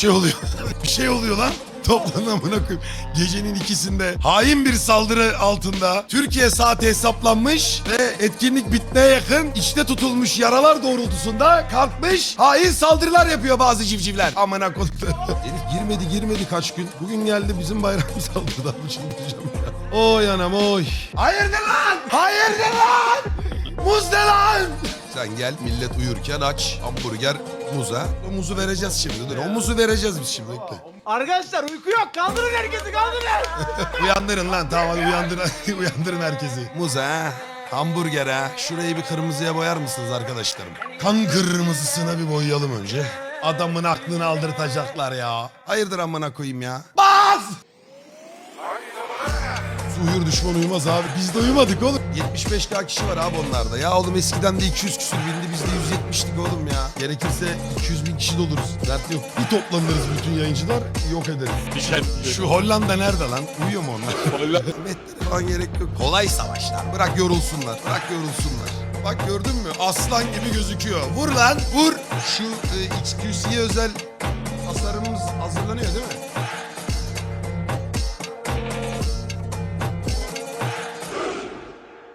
şey oluyor. bir şey oluyor lan. Toplanın amına koyayım. Gecenin ikisinde hain bir saldırı altında Türkiye saati hesaplanmış ve etkinlik bitmeye yakın içte tutulmuş yaralar doğrultusunda kalkmış hain saldırılar yapıyor bazı civcivler. Amına. Herif girmedi girmedi kaç gün. Bugün geldi bizim bayramı saldırdı abi ya. Oy anam oy. Hayırdır lan? Hayırdır lan? Muz ne lan? Sen gel millet uyurken aç hamburger muza. O muzu vereceğiz şimdi dur. O muzu vereceğiz biz şimdi bekle. Arkadaşlar uyku yok. Kaldırın herkesi kaldırın. Uyandırın lan tamam hadi uyandırın, uyandırın herkesi. Muza ha, hamburger ha. Şurayı bir kırmızıya boyar mısınız arkadaşlarım? Kan kırmızısına bir boyayalım önce. Adamın aklını aldırtacaklar ya. Hayırdır amına koyayım ya. Bas! Uyur düşman uyumaz abi. Biz de uyumadık oğlum. 75k kişi var abi onlarda. Ya oğlum eskiden de 200 küsür bindi biz de 170'lik oğlum ya. Gerekirse 200 bin kişi de oluruz. Dert yok. Bir toplanırız bütün yayıncılar yok ederiz. Şu Hollanda nerede lan? Uyuyor mu onlar? Metlere falan gerek yok. Kolay savaşlar. Bırak yorulsunlar. Bırak yorulsunlar. Bak gördün mü? Aslan gibi gözüküyor. Vur lan vur. Şu e, XQC'ye özel tasarımımız hazırlanıyor değil